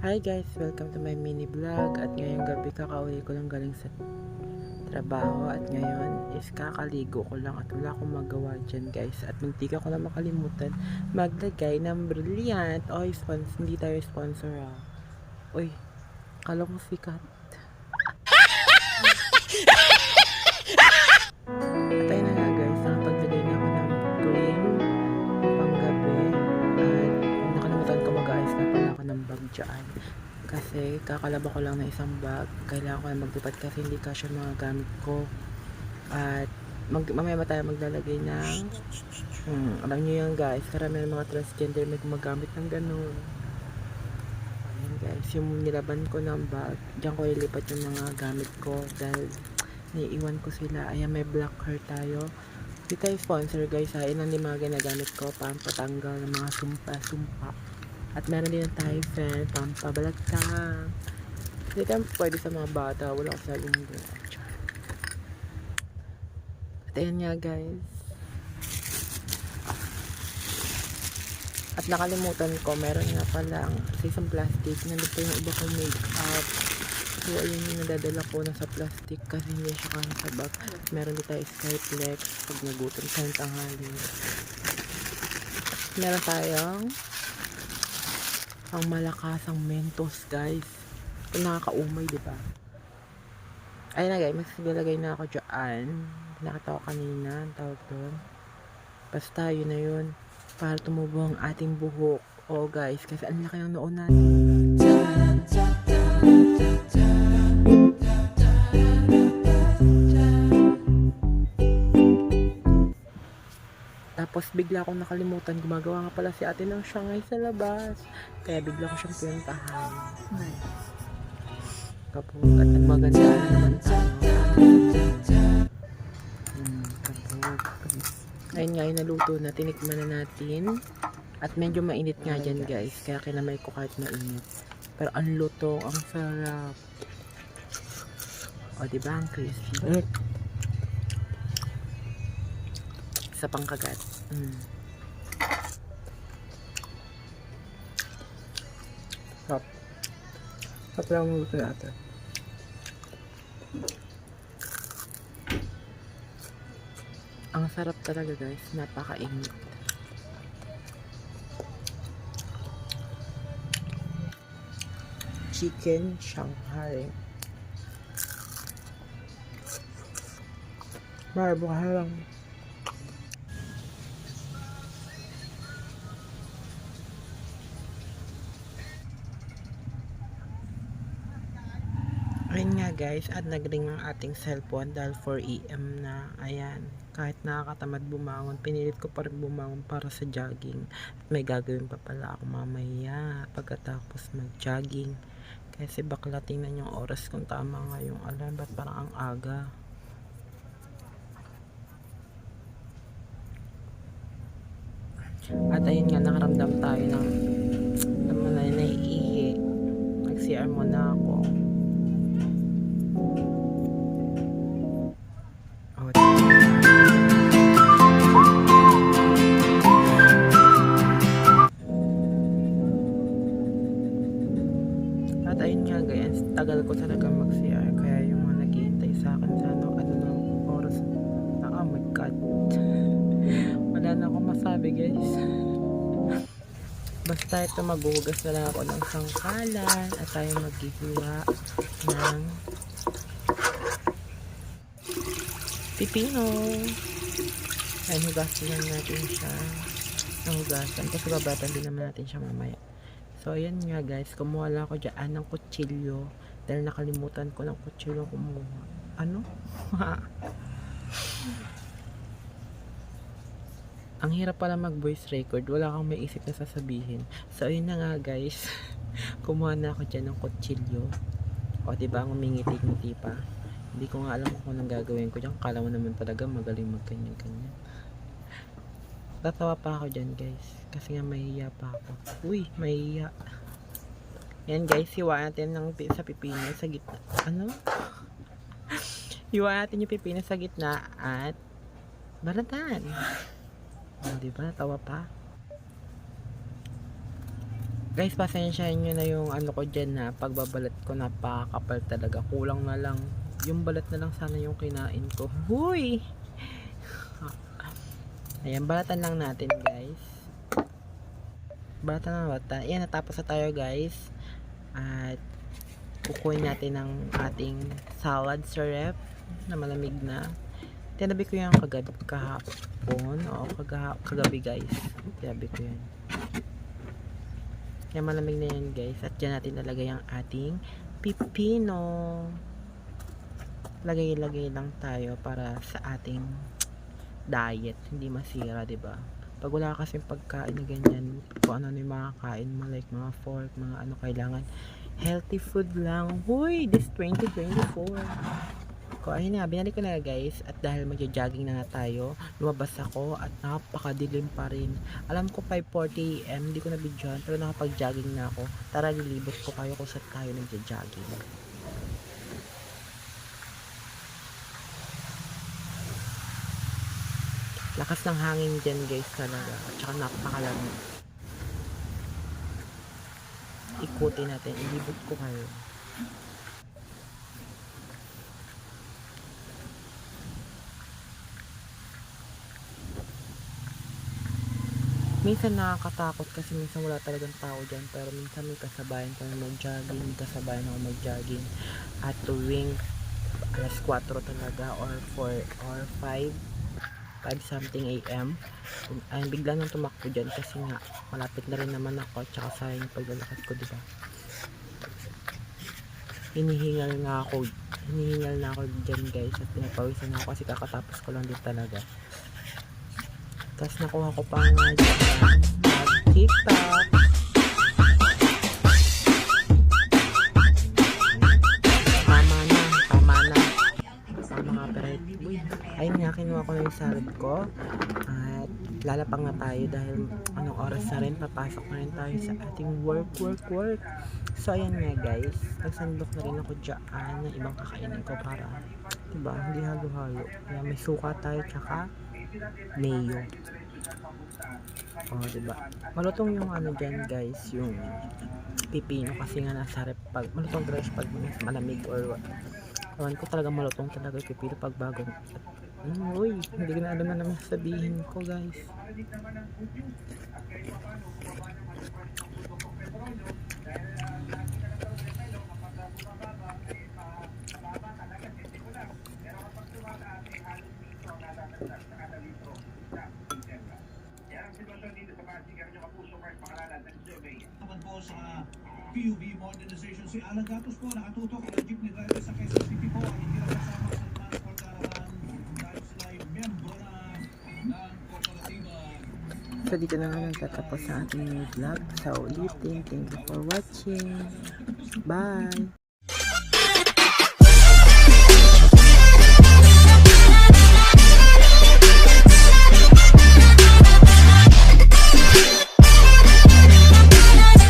Hi guys, welcome to my mini vlog. At ngayong gabi kakauwi ko lang galing sa trabaho. At ngayon is kakaligo ko lang at wala akong magawa dyan guys. At muntika ko na makalimutan maglagay ng brilliant. O sponsor, hindi tayo sponsor ah. Uy, kala ko sikat dyan. Kasi kakalaba ko lang ng isang bag. Kailangan ko na magdupat kasi hindi kasya mga gamit ko. At mag, mamaya ba tayo maglalagay ng hmm, alam nyo yan guys karamihan ng mga transgender may gumagamit ng ganun. Ayan guys yung nilaban ko ng bag dyan ko ilipat yung mga gamit ko dahil naiiwan ko sila. Ayan may black hair tayo. Hindi tayo sponsor guys ha? Ilan yung mga ginagamit ko para patanggal ng mga sumpa-sumpa at meron din tayo fan pampabalagtang hindi tayo pwede sa mga bata. Wala ko sa linggo at ayan nga guys. At nakalimutan ko meron nga palang sa isang plastic nandito yung iba kong makeup. So ayun yung nadadala ko na sa plastic kasi hindi siya kaya sa bag meron din tayo skyflex pag nagutom sa tanghali? Meron tayong ang malakasang mentos guys. Nakakaumay di ba? Ayun na guys. Mas na ako dyan. Nakita ko kanina ang tawag doon. Basta yun na yun. Para tumubo ang ating buhok. Oh guys. Kasi ang laki ng noon natin Tapos bigla akong nakalimutan, gumagawa nga pala si ate ng Shanghai sa labas. Kaya bigla ko siyang pinuntahan. Kapag at maganda na naman tayo. Hmm, kapag. Ayun nga yung naluto na, tinikman na natin. At medyo mainit nga dyan guys, kaya kinamay ko kahit mainit. Pero ang luto, ang sarap. O, diba ang crispy? Sa pangkagat. Mm. Sarap. Sarap lang ang luto natin. Ang sarap talaga guys, napakainit. Chicken Shanghai. Marbuka lang. Ayun nga guys, at nagring ang ating cellphone dahil 4am na. Ayan, kahit nakakatamad bumangon, pinilit ko pa rin bumangon para sa jogging. At may gagawin pa pala ako mamaya pagkatapos mag-jogging. Kasi bakla tingnan yung oras kung tama nga yung alarm, ba't parang ang aga. At ayun nga, nakaramdam tayo ng naman na naiihi. Nag-CR muna ako. Basta ito maghuhugas na lang ako ng sangkalan at tayo maghihiwa ng pipino ayun hugasan lang natin siya ng hugasan kasi babatan din naman natin siya mamaya So, ayan nga guys. Kumuha lang ako dyan ng kutsilyo. Dahil nakalimutan ko ng kutsilyo kumuha. Ano? Ang hirap pala mag voice record. Wala kang may isip na sasabihin. So, ayun na nga guys. Kumuha na ako dyan ng kutsilyo. O, diba? Ngumingiti-ngiti pa. Hindi ko nga alam kung anong gagawin ko dyan. Kala mo naman talaga magaling magkanyan-kanyan. Tatawa pa ako dyan guys. Kasi nga mahiya pa ako. Uy, mahiya. Yan guys, hiwa natin ng, sa pipino sa gitna. Ano? hiwa natin yung pipino sa gitna at baratan. O, diba? Tawa pa. Guys, pasensyahan nyo na yung ano ko dyan na pagbabalat ko napakapal talaga. Kulang na lang. Yung balat na lang sana yung kinain ko. Huy! Ayan, balatan lang natin guys. Balatan na balatan. Ayan, natapos na tayo guys. At kukunin natin ang ating salad sa na malamig na. Tinabi ko yan kagabi, kahapon. O kaga, kagabi guys. Tinabi ko yan. Yan malamig na yan guys. At dyan natin nalagay ang ating pipino. Lagay-lagay lang tayo para sa ating diet. Hindi masira, ba? Pag wala kasing pagkain na ganyan, kung ano na yung makakain mo, like mga fork, mga ano, kailangan healthy food lang. Huy, this 2024. Ko, ayun na, binalik ko na guys. At dahil magja-jogging na nga tayo, lumabas ako at napakadilim pa rin. Alam ko 5.40 am, hindi ko na videohan, pero nakapag-jogging na ako. Tara, lilibot ko kayo kung saan tayo nagja-jogging. Lakas ng hangin dyan guys talaga. At saka napakalamig. Ikutin natin. Ilibot ko kayo. Minsan nakakatakot kasi minsan wala talagang tao dyan. Pero minsan may kasabayan kami mag-jogging. May kasabayan ako mag-jogging. At tuwing alas 4 talaga or 4 or 5 5 something AM ay bigla nang tumakbo dyan kasi nga malapit na rin naman ako tsaka sayang yung paglalakad ko diba hinihingal nga ako hinihingal na ako dyan guys at pinapawisan na ako kasi kakatapos ko lang din talaga tapos nakuha ko pa nga dyan tiktok tama na tama na. Tama nga pero uy ayun nga kinuha ko na yung salad ko. At lalapang na tayo dahil anong oras na rin papasok na rin tayo sa ating work work work. So ayan nga guys. Nagsandok na rin ako dyan ng ibang kakainin ko para diba hindi halo halo kaya may suka tayo tsaka mayo oh diba malutong yung ano dyan guys yung pipino kasi nga nasa rep pag malutong guys pag malamig or Ewan ko talaga malutong talaga yung pipino pag bago. At, mm, uy, hindi ko na alam na naman sabihin ko guys. naman po sa PUV modernization. Si Alan Gatos po nakatutok ang jeepney driver sa Quezon City po ay hindi na kasama sa transport caravan ay miyembro na ng kooperatiba. So dito na nga nagtatapos sa ating vlog. Sa ulitin, thank you for watching. Bye!